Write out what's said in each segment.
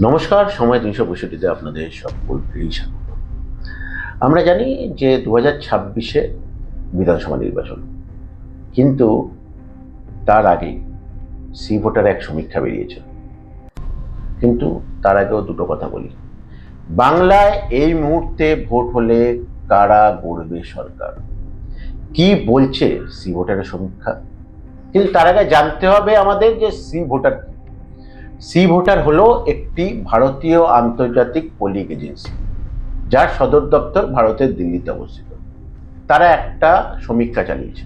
নমস্কার, সময় তিনশো পঁয়ষট্টিতে আপনাদের সকলকেই স্বাগত। আমরা জানি যে দু হাজার ছাব্বিশে বিধানসভা নির্বাচন, কিন্তু তার আগেই সি ভোটার এক সমীক্ষা বেরিয়েছে। কিন্তু তার আগেও দুটো কথা বলি। বাংলায় এই মুহূর্তে ভোট হলে কারা গড়বে সরকার? কি বলছে সি ভোটারের সমীক্ষা? কিন্তু তার আগে জানতে হবে আমাদের যে সি ভোটার সি ভোটার হলো একটি ভারতীয় আন্তর্জাতিক পোলিং এজেন্সি যার সদর দপ্তর ভারতের দিল্লিতে অবস্থিত। তারা একটা সমীক্ষা চালিয়েছে।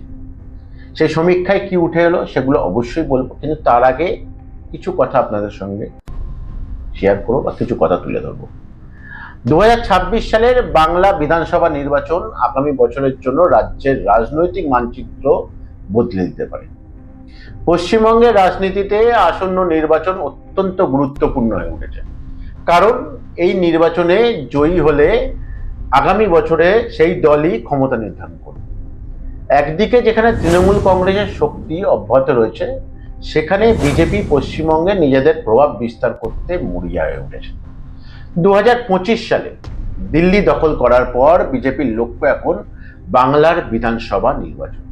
সেই সমীক্ষায় কি উঠে এলো সেগুলো অবশ্যই বলব, কিন্তু তার আগে কিছু কথা আপনাদের সঙ্গে শেয়ার করব বা কিছু কথা তুলে ধরবো। দু হাজার ছাব্বিশ সালের বাংলা বিধানসভা নির্বাচন আগামী বছরের জন্য রাজ্যের রাজনৈতিক মানচিত্র বদলে দিতে পারে। পশ্চিমবঙ্গের রাজনীতিতে আসন্ন নির্বাচন অত্যন্ত গুরুত্বপূর্ণ হয়ে উঠেছে। কারণ এই নির্বাচনে জয়ী হলে আগামী বছরে সেই দলই ক্ষমতা নির্ধারণ করবে। একদিকে যেখানে তৃণমূল কংগ্রেসের শক্তি অব্যাহত রয়েছে, সেখানে বিজেপি পশ্চিমবঙ্গে নিজেদের প্রভাব বিস্তার করতে মরিয়া হয়ে উঠেছে। দু হাজার পঁচিশ সালে দিল্লি দখল করার পর বিজেপির লক্ষ্য এখন বাংলার বিধানসভা নির্বাচন।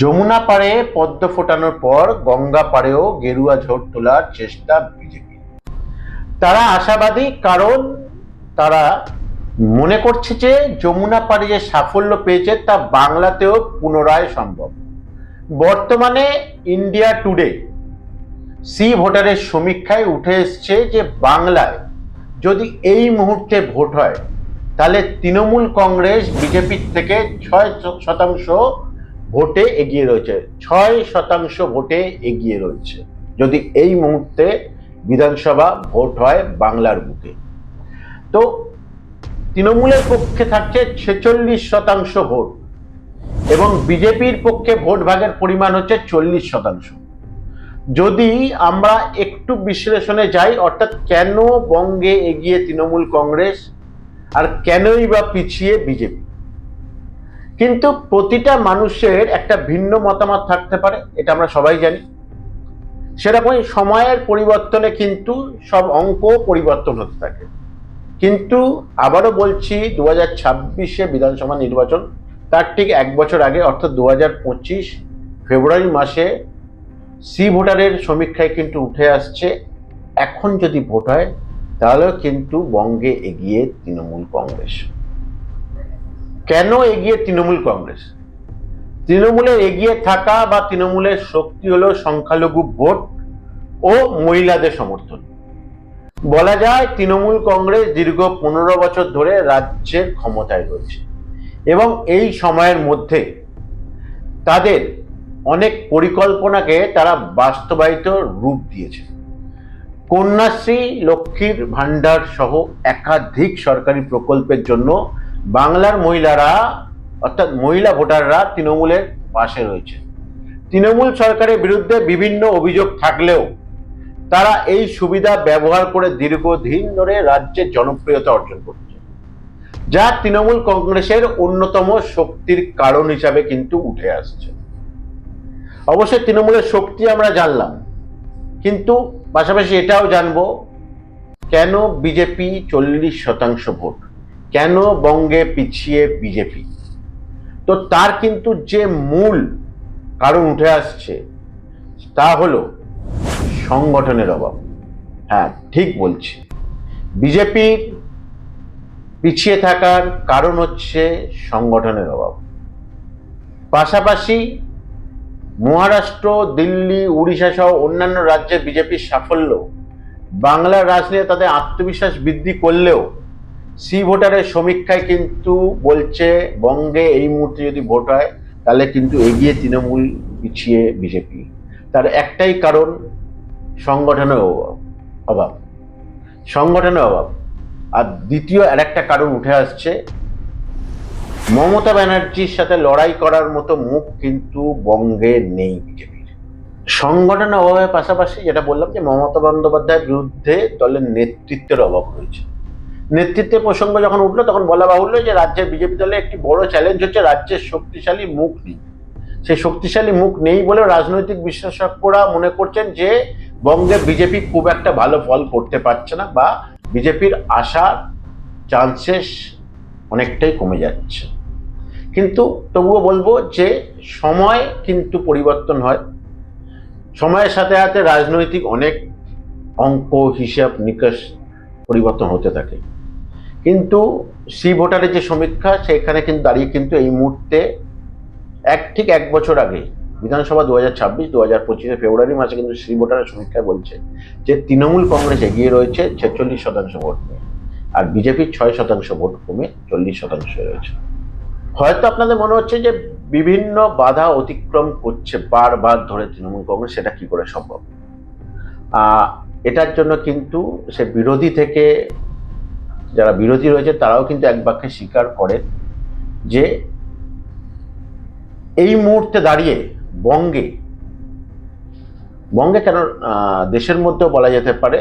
যমুনা পাড়ে পদ্ম ফোটানোর পর গঙ্গা পাড়েও গেরুয়া ঝোট তোলার চেষ্টা বিজেপি। তারা আশাবাদী কারণ তারা মনে করছে যে যমুনা পাড়ে যে সাফল্য পেয়েছে তা বাংলাতেও পুনরায় সম্ভব। বর্তমানে ইন্ডিয়া টুডে সি ভোটারের সমীক্ষায় উঠে এসছে যে বাংলায় যদি এই মুহূর্তে ভোট হয়, তাহলে তৃণমূল কংগ্রেস বিজেপির থেকে ছয় শতাংশ ভোটে এগিয়ে রয়েছে। ছয় শতাংশ ভোটে এগিয়ে রয়েছে। যদি এই মুহূর্তে বিধানসভা ভোট হয় বাংলার বুকে। তো তৃণমূলের পক্ষে থাকছে ছেচল্লিশ শতাংশ ভোট এবং বিজেপির পক্ষে ভোট ভাগের পরিমাণ হচ্ছে চল্লিশ শতাংশ। যদি আমরা একটু বিশ্লেষণে যাই, অর্থাৎ কেন বঙ্গে এগিয়ে তৃণমূল কংগ্রেস আর কেনই বা পিছিয়ে বিজেপি? কিন্তু প্রতিটা মানুষের একটা ভিন্ন মতামত থাকতে পারে, এটা আমরা সবাই জানি। সেরকমই সময়ের পরিবর্তনে কিন্তু সব অঙ্ক পরিবর্তন হতে থাকে। কিন্তু আবারও বলছি, দু হাজার ছাব্বিশে বিধানসভা নির্বাচন, তার ঠিক এক বছর আগে, অর্থাৎ দু হাজার পঁচিশ ফেব্রুয়ারি মাসে, সি ভোটারের সমীক্ষায় কিন্তু উঠে আসছে, এখন যদি ভোট হয়, তাহলেও কিন্তু বঙ্গে এগিয়ে তৃণমূল কংগ্রেস। কেন এগিয়ে তৃণমূল কংগ্রেস? তৃণমূলের এগিয়ে থাকা বা তৃণমূলের শক্তি হলো সংখ্যালঘু ভোট ও মহিলাদের সমর্থন। বলা যায় তৃণমূল কংগ্রেস দীর্ঘ পনেরো বছর ধরে রাজ্যের ক্ষমতায় রয়েছে এবং এই সময়ের মধ্যে তাদের অনেক পরিকল্পনাকে তারা বাস্তবায়িত রূপ দিয়েছে। কন্যাশ্রী, লক্ষ্মীর ভাণ্ডার সহ একাধিক সরকারি প্রকল্পের জন্য বাংলার মহিলারা, অর্থাৎ মহিলা ভোটাররা তৃণমূলের পাশে রয়েছে। তৃণমূল সরকারের বিরুদ্ধে বিভিন্ন অভিযোগ থাকলেও তারা এই সুবিধা ব্যবহার করে দীর্ঘদিন ধরে রাজ্যের জনপ্রিয়তা অর্জন করছে। যা তৃণমূল কংগ্রেসের অন্যতম শক্তির কারণ হিসাবে কিন্তু উঠে আসছে। অবশ্যই তৃণমূলের শক্তি আমরা জানলাম, কিন্তু পাশাপাশি এটাও জানব, কেন বিজেপি চল্লিশ শতাংশ ভোট? কেন বঙ্গে পিছিয়ে বিজেপি? তো তার কিন্তু যে মূল কারণ উঠে আসছে, তা হলো সংগঠনের অভাব। হ্যাঁ ঠিক বলছি। বিজেপির পিছিয়ে থাকার কারণ হচ্ছে সংগঠনের অভাব। পাশাপাশি মহারাষ্ট্র, দিল্লি, উড়িষ্যা সহ অন্যান্য রাজ্যে বিজেপির সাফল্য, বাংলার রাজনীতি তাদের আত্মবিশ্বাস বৃদ্ধি করলেও সি ভোটারের সমীক্ষায় কিন্তু বলছে বঙ্গে এই মুহূর্তে যদি ভোট হয়, তাহলে কিন্তু এগিয়ে তৃণমূল পিছিয়ে বিজেপি। তার একটাই কারণ, সংগঠনের অভাব। সংগঠনের অভাব। আর দ্বিতীয় আরেকটা কারণ উঠে আসছে, মমতা ব্যানার্জির সাথে লড়াই করার মতো মুখ কিন্তু বঙ্গে নেই বিজেপির। সংগঠনের অভাবের পাশাপাশি যেটা বললাম যে মমতা বন্দ্যোপাধ্যায়ের বিরুদ্ধে দলের নেতৃত্বের অভাব রয়েছে। নেতৃত্বের প্রসঙ্গ যখন উঠল, তখন বলা বাহুল্য যে রাজ্যের বিজেপি দলে একটি বড় চ্যালেঞ্জ হচ্ছে রাজ্যের শক্তিশালী মুখ নেই। সেই শক্তিশালী মুখ নেই বলেও রাজনৈতিক বিশেষজ্ঞরা মনে করছেন যে বঙ্গে বিজেপি খুব একটা ভালো ফল করতে পারছে না বা বিজেপির আশার চান্সেস অনেকটাই কমে যাচ্ছে। কিন্তু তবুও বলব যে সময় কিন্তু পরিবর্তন হয়। সময়ের সাথে সাথে রাজনৈতিক অনেক অঙ্ক, হিসাব, নিকাশ পরিবর্তন হতে থাকে। কিন্তু সি ভোটারের যে সমীক্ষা, সেখানে কিন্তু দাঁড়িয়ে কিন্তু এই মুহূর্তে এক, ঠিক এক বছর আগে বিধানসভা দু হাজার ছাব্বিশ, দু হাজার পঁচিশে ফেব্রুয়ারি মাসে কিন্তু সি ভোটারের সমীক্ষায় বলছে যে তৃণমূল কংগ্রেস এগিয়ে রয়েছে ছেচল্লিশ শতাংশ ভোট নিয়ে, আর বিজেপির ছয় শতাংশ ভোট কমে চল্লিশ শতাংশ রয়েছে। হয়তো আপনাদের মনে হচ্ছে যে বিভিন্ন বাধা অতিক্রম করছে বারবার ধরে তৃণমূল কংগ্রেস, সেটা কি করে সম্ভব? এটার জন্য কিন্তু সে বিরোধী থেকে যারা বিরোধী রয়েছে, তারাও কিন্তু এক বাক্যে স্বীকার করেন যে এই মুহূর্তে দাঁড়িয়ে বঙ্গে বঙ্গে কেন দেশের মধ্যেও বলা যেতে পারে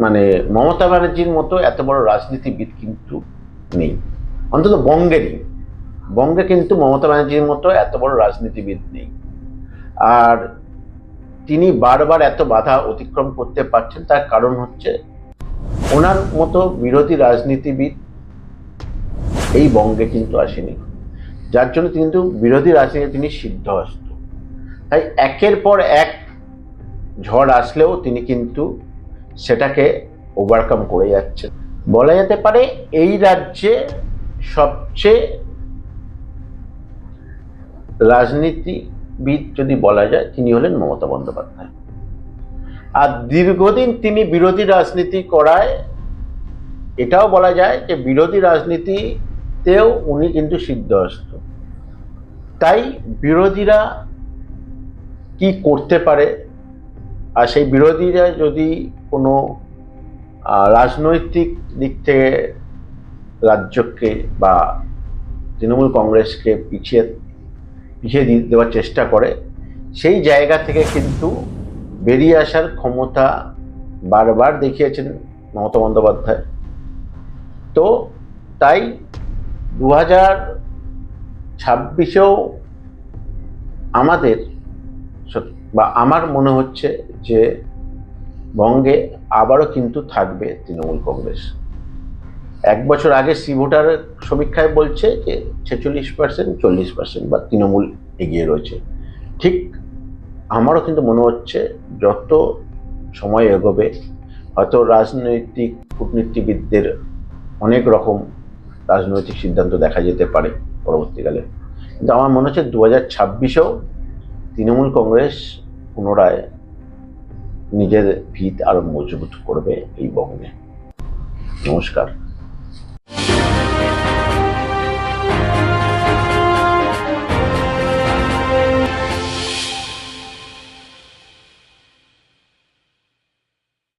মানে মমতা ব্যানার্জির মতো এত বড় রাজনীতিবিদ কিন্তু নেই। অন্তত বঙ্গে নেই। বঙ্গে কিন্তু মমতা ব্যানার্জির মতো এত বড় রাজনীতিবিদ নেই। আর তিনি বারবার এত বাধা অতিক্রম করতে পারছেন, তার কারণ হচ্ছে ওনার মতো বিরোধী রাজনীতিবিদ এই বঙ্গে কিন্তু আসেনি। যার জন্য কিন্তু বিরোধী রাজনীতি তিনি সিদ্ধহস্ত। তাই একের পর এক ঝড় আসলেও তিনি কিন্তু সেটাকে ওভারকাম করে যাচ্ছেন। বলা যেতে পারে এই রাজ্যে সবচেয়ে রাজনীতিবিদ যদি বলা যায়, তিনি হলেন মমতা বন্দ্যোপাধ্যায়। আর দীর্ঘদিন তিনি বিরোধী রাজনীতি করায়, এটাও বলা যায় যে বিরোধী রাজনীতিতেও উনি কিন্তু সিদ্ধহস্ত। তাই বিরোধীরা কি করতে পারে? আর সেই বিরোধীরা যদি কোনো রাজনৈতিক দিক থেকে রাজ্যকে বা তৃণমূল কংগ্রেসকে পিছিয়ে পিছিয়ে দিয়ে দেওয়ার চেষ্টা করে, সেই জায়গা থেকে কিন্তু বেরিয়ে আসার ক্ষমতা বারবার দেখিয়েছেন মমতা বন্দ্যোপাধ্যায়। তো তাই দু হাজার ছাব্বিশেও আমাদের বা আমার মনে হচ্ছে যে বঙ্গে আবারও কিন্তু থাকবে তৃণমূল কংগ্রেস। এক বছর আগে সি ভোটার সমীক্ষায় বলছে যে ছেচল্লিশ পার্সেন্ট, চল্লিশ পার্সেন্ট বা তৃণমূল এগিয়ে রয়েছে। ঠিক আমারও কিন্তু মনে হচ্ছে যত সময় এগোবে, হয়তো রাজনৈতিক কূটনীতিবিদদের অনেক রকম রাজনৈতিক সিদ্ধান্ত দেখা যেতে পারে পরবর্তীকালে। কিন্তু আমার মনে হচ্ছে দু হাজার ছাব্বিশেও তৃণমূল কংগ্রেস পুনরায় নিজের ভিত আরও মজবুত করবে এই বঙ্গে নমস্কার।